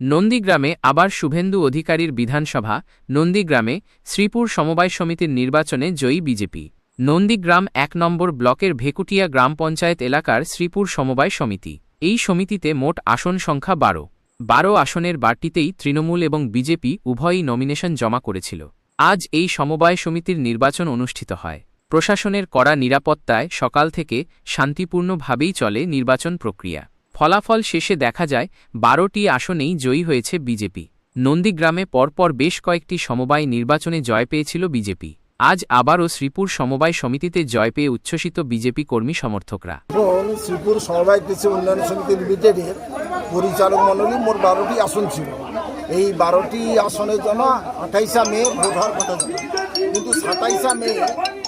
নন্দীগ্রামে আবার শুভেন্দু অধিকারীর বিধানসভা, নন্দীগ্রামে শ্রীপুর সমবায় সমিতির নির্বাচনে জয়ী বিজেপি। নন্দীগ্রাম এক নম্বর ব্লকের ভেকুটিয়া গ্রাম পঞ্চায়েত এলাকার শ্রীপুর সমবায় সমিতি। এই সমিতিতে মোট আসন সংখ্যা বারো। বারো আসনের বাড়তিতেই তৃণমূল এবং বিজেপি উভয়ই নমিনেশন জমা করেছিল। আজ এই সমবায় সমিতির নির্বাচন অনুষ্ঠিত হয়। প্রশাসনের কড়া নিরাপত্তায় সকাল থেকে শান্তিপূর্ণভাবেই চলে নির্বাচন প্রক্রিয়া। ফলাফল শেষে দেখা যায়, বারোটি আসনেই জয়ী হয়েছে বিজেপি। নন্দীগ্রামে পরপর বেশ কয়েকটি সমবায় নির্বাচনে জয় পেয়েছিল বিজেপি। আজ আবারও শ্রীপুর সমবায় সমিতিতে জয় পেয়ে উচ্ছ্বসিত বিজেপি কর্মী সমর্থকরা। শ্রীপুর সমবায় কৃষি উন্নয়ন সমিতি লিমিটেডের পরিচালক মণ্ডলী মোট বারোটি আসন ছিল। এই বারোটি আসনের জন্য আঠাইশা মে ভোট হওয়ার কথা ছিল। কিন্তু সাতাইশা মে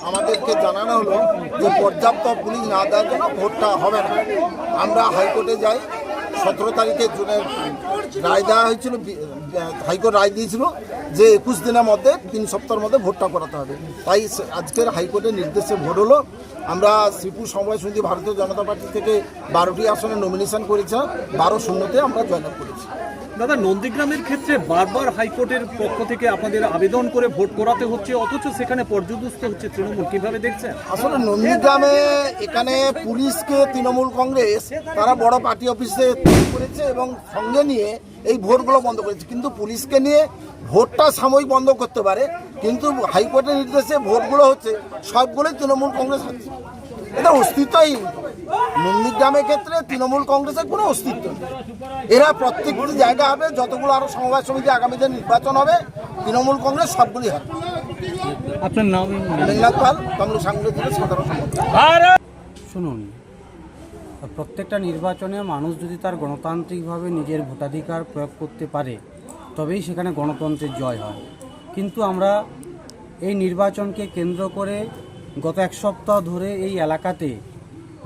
আমাদেরকে জানানো হলো যে পর্যাপ্ত পুলিশ না দেওয়ার জন্য ভোটটা হবে না। আমরা হাইকোর্টে যাই সতেরো তারিখে জুনের রায় দেওয়া হয়েছিল হাইকোর্ট রায় দিয়েছিল যে একুশ দিনের মধ্যে তিন সপ্তাহের মধ্যে ভোটটা করাতে হবে। তাই আজকের হাইকোর্টের নির্দেশে ভোট হলো। আমরা শ্রীপুর সমবায় সমিতি ভারতীয় জনতা পার্টি থেকে বারোটি আসনে নমিনেশন করেছিলাম বারো শূন্যতে আমরা জয়লাভ করেছি। দাদা নন্দীগ্রামের ক্ষেত্রে বারবার হাইকোর্টের পক্ষ থেকে আপনাদের আবেদন করে ভোট করাতে হচ্ছে অথচ সেখানে পর্যদস্ত হচ্ছে তৃণমূল। কীভাবে দেখছেন? আসলে নন্দীগ্রামে এখানে পুলিশকে তৃণমূল কংগ্রেস তারা বড় পার্টি অফিসে করেছে এবং সঙ্গে নিয়ে এই ভোটগুলো বন্ধ করেছে। কিন্তু পুলিশকে নিয়ে ভোটটা সাময়িক বন্ধ করতে পারে কিন্তু হাইকোর্টের নির্দেশে ভোটগুলো হচ্ছে সবগুলোই তৃণমূল কংগ্রেস হচ্ছে। এটা অস্তিত্বই। নন্দীগ্রামের ক্ষেত্রে তৃণমূল কংগ্রেসের কোনো অস্তিত্ব নেই। এরা প্রত্যেকটি জায়গা হবে যতগুলো আরও সমবায় সমিতি আগামীতে নির্বাচন হবে তৃণমূল কংগ্রেস সবগুলি হবে। আপনার নাম? মেঘনাথ পাল তমলুক সাংগঠনিক সাধারণ শুনুন প্রত্যেকটা নির্বাচনে মানুষ যদি তার গণতান্ত্রিকভাবে নিজের ভোটাধিকার প্রয়োগ করতে পারে, তবেই সেখানে গণতন্ত্রের জয় হয়। কিন্তু আমরা এই নির্বাচনকে কেন্দ্র করে গত এক সপ্তাহ ধরে এই এলাকাতে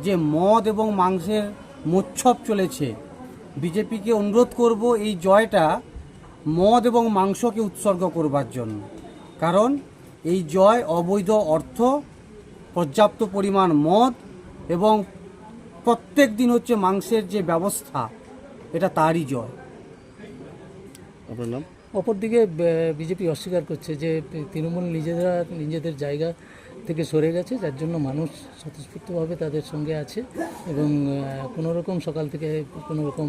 যে মদ এবং মাংসের মোচ্ছব চলেছে, বিজেপিকে অনুরোধ করব এই জয়টা মদ এবং মাংসকে উৎসর্গ করবার জন্য। কারণ এই জয় অবৈধ অর্থ, পর্যাপ্ত পরিমাণ মদ এবং প্রত্যেক দিন হচ্ছে মাংসের যে ব্যবস্থা এটা তারই জয়। অপরদিকে বিজেপি অস্বীকার করছে যে তৃণমূল নিজেরা নিজেদের জায়গা থেকে সরে গেছে যার জন্য মানুষ স্বতঃস্ফূর্তভাবে তাদের সঙ্গে আছে এবং কোনো রকম সকাল থেকে কোনো রকম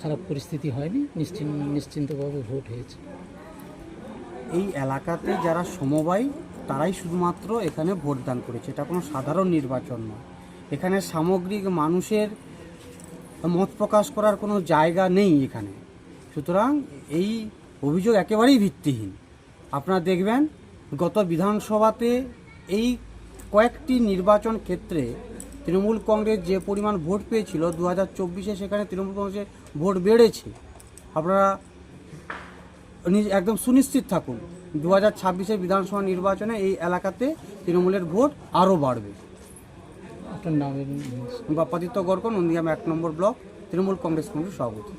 খারাপ পরিস্থিতি হয়নি নিশ্চিন্ত নিশ্চিন্তভাবে ভোট হয়েছে। এই এলাকাতে যারা সমবায় তারাই শুধুমাত্র এখানে ভোটদান করেছে। এটা কোনো সাধারণ নির্বাচন নয়। এখানে সামগ্রিক মানুষের মত প্রকাশ করার কোনো জায়গা নেই এখানে। সুতরাং এই অভিযোগ একেবারেই ভিত্তিহীন। আপনারা দেখবেন, গত বিধানসভাতে এই কয়েকটি নির্বাচন ক্ষেত্রে তৃণমূল কংগ্রেস যে পরিমাণ ভোট পেয়েছিল দু হাজার চব্বিশে সেখানে তৃণমূল কংগ্রেসের ভোট বেড়েছে। আপনারা একদম সুনিশ্চিত থাকুন দু হাজার ছাব্বিশের বিধানসভা নির্বাচনে এই এলাকাতে তৃণমূলের ভোট আরও বাড়বে। আপনার নাম বাপ্পাদিত্য গড়কন নন্দিয়াম এক নম্বর ব্লক তৃণমূল কংগ্রেস কমিটির সভাপতি।